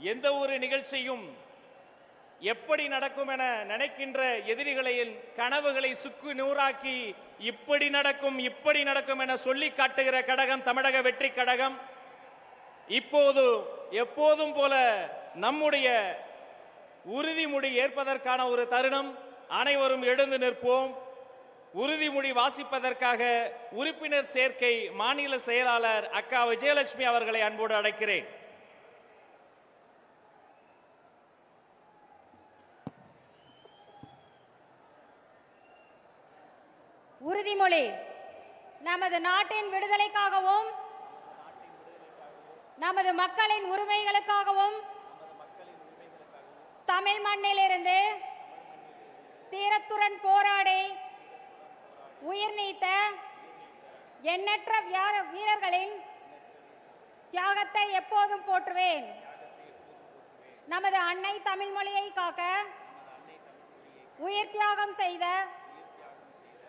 எந்த ஒரு நிகழ்ச்சியும் எப்படி நடக்கும் என நினைக்கின்ற எதிரிகளின் கனவுகளை சுக்கு நூறாக்கி இப்படி நடக்கும் இப்படி நடக்கும் என சொல்லி காட்டுகிற கடகம் தமிழக வெற்றி கடகம். இப்போது எப்போதும் போல நம்முடைய உறுதிமொழி ஏற்பதற்கான ஒரு தருணம். அனைவரும் எழுந்து நிற்போம். உறுதிமொழி வாசிப்பதற்காக உறுப்பினர் சேர்க்கை மாநில செயலாளர் அக்கா விஜயலட்சுமி அவர்களை அன்போடு அழைக்கிறேன். உறுதிமொழி. நமது நாட்டின் விடுதலைக்காகவும் நமது மக்களின் உரிமைகளுக்காகவும் தமிழ் மண்ணிலிருந்து தீரத்துடன் போராடி உயிர் நீத்த எண்ணற்ற வீரர்களின் தியாகத்தை எப்போதும் போற்றுவேன். நமது அன்னை தமிழ் மொழியை காக்க உயிர் தியாகம் செய்த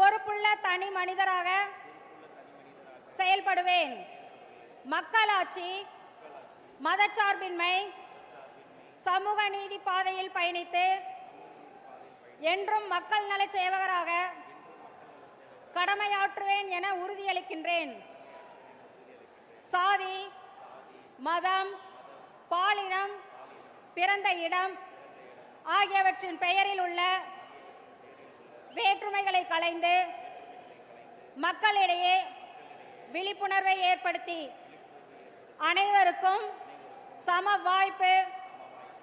பொறுப்புள்ள தனி மனிதராக செயல்படுவேன். மக்களாட்சி மதச்சார்பின்மை சமூக நீதி பாதையில் பயணித்து என்றும் மக்கள் நல சேவகராக கடமையாற்றுவேன் என உறுதியளிக்கின்றேன். சாதி மதம் பாலினம் பிறந்த இடம் ஆகியவற்றின் பெயரில் உள்ள வேற்றுமைகளை களைந்து மக்களிடையே விழிப்புணர்வை ஏற்படுத்தி அனைவருக்கும் சம வாய்ப்பு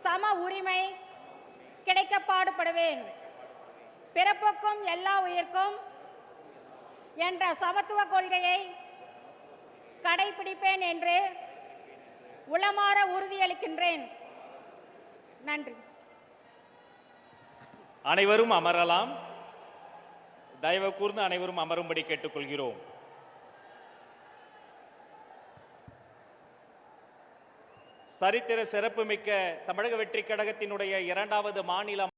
சம உரிமை கிடைக்க பாடுபடுவேன். பிறப்புக்கும் எல்லா உயிர்க்கும் என்ற சமத்துவ கொள்கையை கடைபிடிப்பேன் என்று உளமாற உறுதியளிக்கின்றேன். நன்றி. அனைவரும் அமரலாம். தயவு கூர்ந்து அனைவரும் அமரும்படி கேட்டுக்கொள்கிறோம். சரித்திர சிறப்புமிக்க தமிழக வெற்றி கழகத்தினுடைய இரண்டாவது மாநில